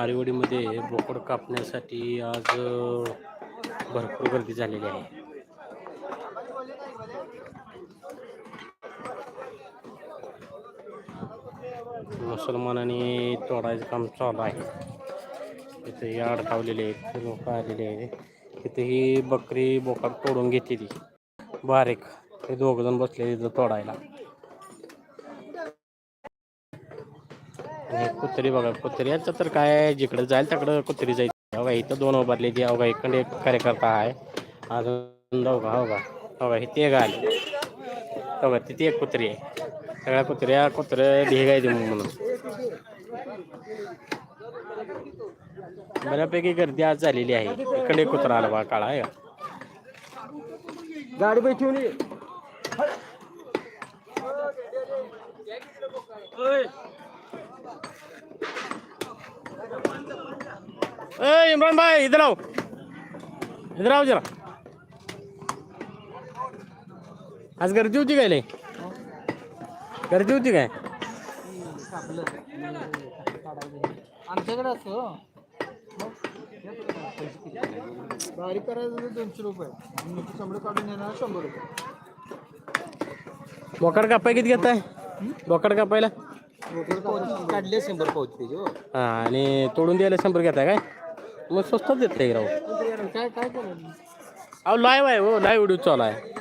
आरेवाडीमध्ये बोकड कापण्यासाठी आज भरपूर गर्दी झालेली आहे. मुसलमानांनी तोडायचं काम चालू आहे. इथे अडकावलेले आहेत लोक आलेले आहेत. इथे ही बकरी बोकड तोडून घेते ती बारीक. हे दोघ जण बसले इथं तोडायला. आणि कुत्री बघा कुत्र्याचं तर काय जिकडे जाईल तिकडं कुत्री जाईल. हो अवघा इथं दोन उभारले जे हो अवघा इकडे एक कार्यकर्ता आहे. अजून दोघा अवघा हो का हो का इथे एक आले. हो तिथे एक कुत्री आहे. सगळ्या कुत्र्या कुत्र्या ढेगायचे म्हणून. बऱ्यापैकी गर्दी आज झालेली आहे. इकडे कुत्रा आला बा काळा आहे गाडी बैठून ये. ए इमरान भाई इधर आओ. इधर आओ जरा. आज गर्दी होती काय लय गर्दी होती काय आमच्याकडे असतो बारीक करायचं दोनशे रुपये. आणि शंभर काढून येणार शंभर रुपये. बोकड कापाय किती घेताय? बोकड कापायला? काढले शंभर पावती त्याची हो. हा आणि तोडून द्यायला शंभर घेताय काय? मग स्वस्तात देत नाही राव? काय काय अहो लाईव्ह आहे हो लाईव्ह व्हिडिओ चालू आहे.